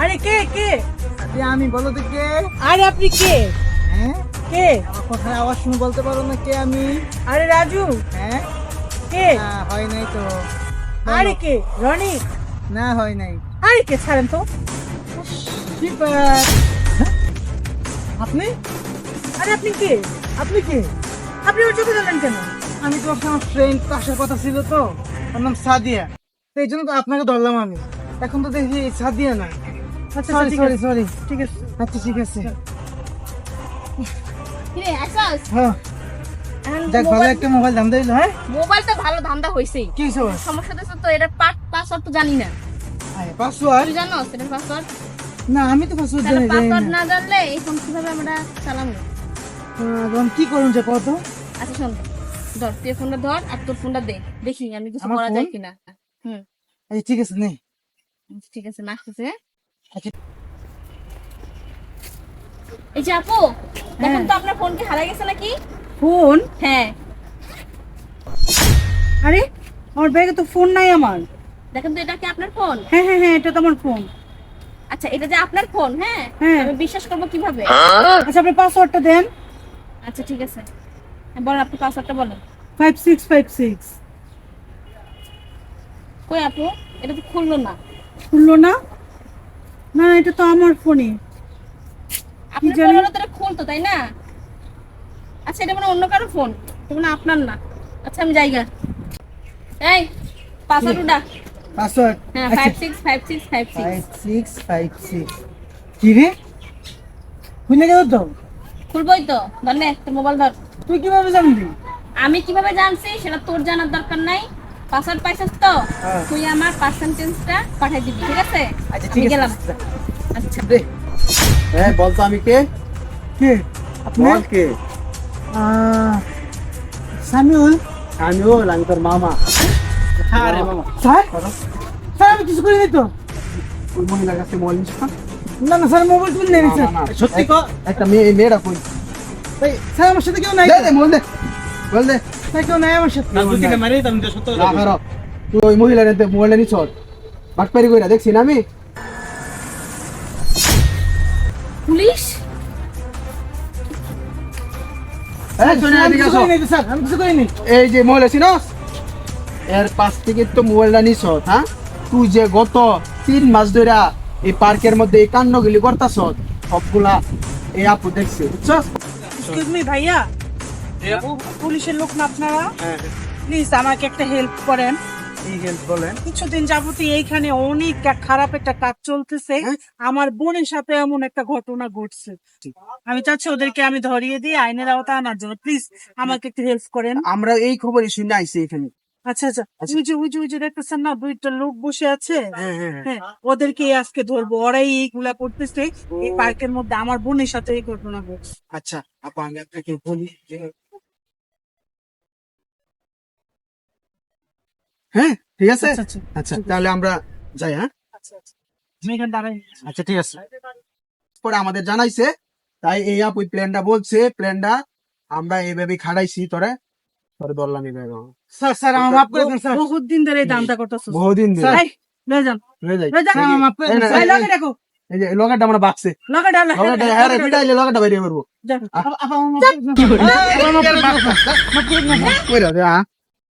আরে কে কে? সাদিয়া আমি বলো তো কে? আরে আপনি কে? হ্যাঁ? কে? আমার কথার আওয়াজ শুনে বলতে পারো না কে আমি। আরে রাজু। হ্যাঁ? কে? হয় নাই তো। আরে কে? রনি? না হয় নাই। আরে কে ছাড়েন তো। কিপার আপনি? আরে আপনি কে? আপনি কে? আপনি ওর চোখে জানলেন কেন? আমি তো আমার ফ্রেন্ড আসার কথা ছিল তো। ওর নাম সাদিয়া। এই জন্য তো আপনাকে ধরলাম আমি। এখন তো দেখি সাদিয়া না আচ্ছা সরি ঠিক সরি আছে সরি ঠিক আছে। আচ্ছা ঠিক আছে। হ্যাঁ। দেখ ভালো একটা মোবাইল দাম দিল হ্যাঁ? মোবাইলটা ভালো ধান্দা হইছেই কি সমস্যা তো তো এটার পাসওয়ার্ড তো জানি না। পাসওয়ার্ড তুই জানো এটার পাসওয়ার্ড না আমি তো পাসওয়ার্ড জানি পাসওয়ার্ড না। জানলে এই ফোন কীভাবে আমরা চালাবো? আহ, এখন কি করুন যে কত? আচ্ছা শোন। ধর তুই ফোনটা ধর আর তোর ফোনটা দে। দেখি আমি কিছু করা যায়? কিনা। হুম। আচ্ছা ঠিক আছে নে। ঠিক আছে মাসতেছে আচ্ছা। এই যে আপু দেখেন তো আপনার ফোন কি হারাই গেছে নাকি? ফোন? হ্যাঁ। আরে আমার ব্যাগে তো ফোন নাই আমার। দেখেন তো এটা কি আপনার ফোন? হ্যাঁ হ্যাঁ হ্যাঁ এটা তো আমার ফোন। আচ্ছা এটা যে আপনার ফোন হ্যাঁ? হ্যাঁ। আমি বিশ্বাস করব কীভাবে? আচ্ছা আপনি পাসওয়ার্ডটা দেন। আচ্ছা ঠিক আছে। হ্যাঁ, বলেন আপনি পাসওয়ার্ডটা বলেন। ফাইভ সিক্স ফাইভ সিক্স কই আপু? এটা তো খুললো না। খুললো না? না এটা তো আমার ফোনই আপনার জানি? ফোন হলো তো খুলতো তাই না? আচ্ছা এটা মানে অন্য কারও ফোন। এটা মানে আপনার না। আচ্ছা আমি জায়গা এই পাসওয়ার্ড উডা পাসওয়ার্ড হ্যাঁ আচ্ছা। Five six five six five five six six five six কি রে? খুলে গেল তো? খুলবই তো। ধর নে তোর মোবাইল ধর। তুই কীভাবে জানবি আমি কীভাবে জানছি সেটা তোর জানার দরকার নাই। পাসওয়ার্ড পাইছিস তো? হ্যাঁ। তুই আমার পার্সেন্টেজটা পাঠিয়ে দিবি ঠিক আছে? আচ্ছা ঠিক গেলাম। আছে আচ্ছা। দে। হ্যাঁ বলতো আমি কে? কে? আপনি? কে? আহ, সামিউল। আমি তোর মামা। আরে মামা। স্যার? স্যার আমি কিছু করিনি তো। ওই মহিলার কাছে মোবাইল নিস না। না না স্যার মোবাইল তুলে নেই স্যার। সত্যি কো একটা মেয়ে মেয়েটা কই? এই, স্যার আমার সাথে কেউ নাই দে দে মোবাইল দে। মোবাইল দে। তুই ওই মহিলার মোবাইলটা নিছ। বাটপারি কইরা দেখছি না আমি? পুলিশ? এই তো, যে মহিলা চিনস? এর পাশ থেকে তো মোবাইলটা নিছ হ্যাঁ? তুই যে গত তিন মাস ধরে এই পার্কের মধ্যে এই কাণ্ডগুলি করতাছ সবগুলা এই আপু দেখছে বুঝছস? এক্সকিউজ মি ভাইয়া পুলিশের লোক না আপনারা? প্লিজ আমাকে একটা হেল্প করেন। কিছুদিন যাবতীয় এইখানে অনেক খারাপ একটা কাজ চলতেছে। হ্যাঁ? আমার বোনের সাথে এমন একটা ঘটনা ঘটছে। আমি চাচ্ছি ওদেরকে আমি ধরিয়ে দিয়ে আইনের আওতা আনার জন্য। প্লিজ আমাকে একটু হেল্প করেন। আমরা এই খবরই শুনে আইছি এখানে। আচ্ছা আচ্ছা। ওই যে ওই যে ওই যে দেখতেছেন না দুইটা লোক বসে আছে? হ্যাঁ হ্যাঁ হ্যাঁ। হ্যাঁ ওদেরকে আজকে ধরবো। ওরাই এইগুলা করতেছে। এই পার্কের মধ্যে আমার বোনের সাথে এই ঘটনা ঘটছে। আচ্ছা আপা আমি আপনাকে বলি হ্যাঁ ঠিক আছে আচ্ছা আচ্ছা আচ্ছা তাহলে আমরা যাই হ্যাঁ আচ্ছা আচ্ছা আমি এখানে দাঁড়াই আচ্ছা ঠিক আছে পরে আমাদের জানাইছে তাই এই আপ ওই প্ল্যানটা বলছে প্ল্যানটা আমরা এইভাবে খাড়াইছি তোরে তোরে ধরলাম এইভাবে স্যার স্যার আমার মাফ করে দেন স্যার বহুত দিন ধরে এই দামটা করতেছো বহুদিন ধরে এই, লয়ে যান হয়ে যায় লয়ে যান আমার মাফ করে দেন স্যার। লগে দেখো এই যে লগাটা আমরা বাকছে লগে ডাল লগাটা হ্যাঁ রে পিটাইলে লগাটা বাইরে করব আপা, আপা, আমার মাফ করে দেন। কইরা দে হ্যাঁ